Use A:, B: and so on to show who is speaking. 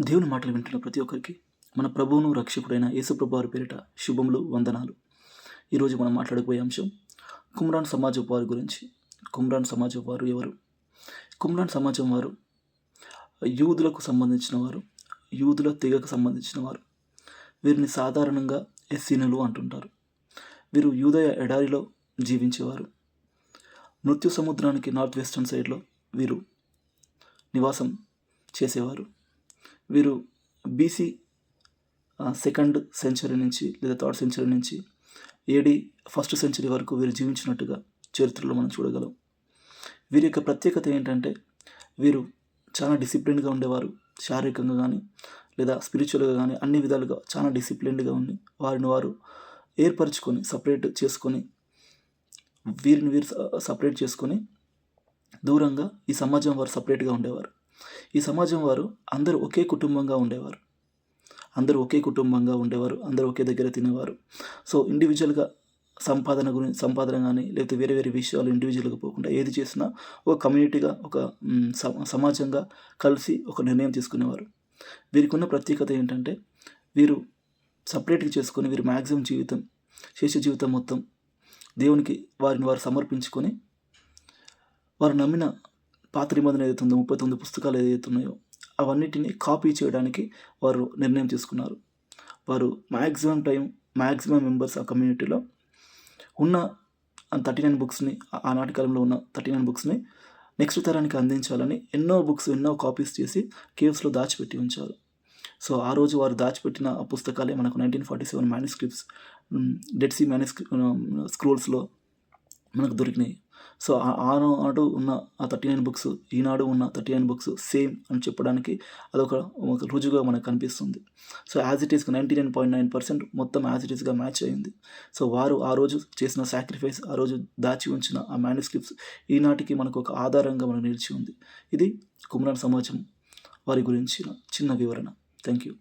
A: దేవుని మాటలు వింటున్న ప్రతి ఒక్కరికి మన ప్రభువును రక్షకుడైన యేసుప్రభు వారి పేరిట శుభములు వందనాలు. ఈరోజు మనం మాట్లాడకపోయే అంశం కుమ్రాన్ సమాజం వారి గురించి. కుమ్రాన్ సమాజం వారు ఎవరు? కుమ్రాన్ సమాజం వారు యూదులకు సంబంధించిన వారు యూదుల తెగకు సంబంధించిన వారు. వీరిని సాధారణంగా ఎస్సీనులు అంటుంటారు. వీరు యూదయ ఎడారిలో జీవించేవారు. మృత్యు సముద్రానికి నార్త్ వెస్టర్న్ సైడ్లో వీరు నివాసం చేసేవారు. వీరు బీసీ సెకండ్ సెంచరీ నుంచి లేదా థర్డ్ సెంచరీ నుంచి ఏడి ఫస్ట్ సెంచరీ వరకు వీరు జీవించినట్టుగా చరిత్రలో మనం చూడగలం. వీరి యొక్క ప్రత్యేకత ఏంటంటే వీరు చాలా డిసిప్లిన్గా ఉండేవారు. శారీరకంగా కానీ లేదా స్పిరిచువల్గా కానీ అన్ని విధాలుగా చాలా డిసిప్లిన్డ్గా ఉండి వారిని వారు ఏర్పరచుకొని సపరేట్ చేసుకొని వీరిని వీరు సపరేట్ చేసుకొని దూరంగా ఈ సమాజం వారు సపరేట్గా ఉండేవారు. ఈ సమాజం వారు అందరూ ఒకే కుటుంబంగా ఉండేవారు. అందరూ ఒకే కుటుంబంగా ఉండేవారు. అందరూ ఒకే దగ్గర తినేవారు. సో ఇండివిజువల్గా సంపాదన గురించి సంపాదన కానీ లేకపోతే వేరే వేరే విషయాలు ఇండివిజువల్గా పోకుండా ఏది చేసినా ఒక కమ్యూనిటీగా ఒక సమాజంగా కలిసి ఒక నిర్ణయం తీసుకునేవారు. వీరికి ఉన్న ప్రత్యేకత ఏంటంటే వీరు సపరేట్గా చేసుకొని వీరు మ్యాక్సిమం జీవితం శేష జీవితం మొత్తం దేవునికి వారిని వారు సమర్పించుకొని వారు నమ్మిన పాత నిబంధన ఏదైతే ఉందో ముప్పై తొమ్మిది పుస్తకాలు ఏదైతే ఉన్నాయో అవన్నిటిని కాపీ చేయడానికి వారు నిర్ణయం తీసుకున్నారు. వారు మ్యాక్సిమం టైం మ్యాక్సిమం మెంబర్స్ ఆ కమ్యూనిటీలో ఉన్న థర్టీ నైన్ బుక్స్ని ఆనాటి కాలంలో ఉన్న థర్టీ నైన్ బుక్స్ని నెక్స్ట్ తరానికి అందించాలని ఎన్నో బుక్స్ ఎన్నో కాపీస్ చేసి కేవ్స్లో దాచిపెట్టి ఉంచారు. సో ఆ రోజు వారు దాచిపెట్టిన ఆ పుస్తకాలే మనకు nineteen forty seven manuscripts dead sea manuscript స్క్రోల్స్లో మనకు దొరికినాయి. సో ఆనాడు ఉన్న ఆ థర్టీ నైన్ బుక్స్ ఈనాడు ఉన్న థర్టీ నైన్ బుక్స్ సేమ్ అని చెప్పడానికి అదొక ఒక రుజువుగా మనకు కనిపిస్తుంది. So as it is ninety nine point nine percent మొత్తం యాజ్ ఇట్ ఈస్గా మ్యాచ్ అయింది. సో వారు ఆ రోజు చేసిన సాక్రిఫైస్ ఆ రోజు దాచి ఉంచిన ఆ మ్యానుస్క్రిప్ట్స్ ఈనాటికి మనకు ఒక ఆధారంగా మనకు నిలిచి ఉంది. ఇది కుమరాన్ సమాజం వారి గురించిన చిన్న వివరణ. Thank you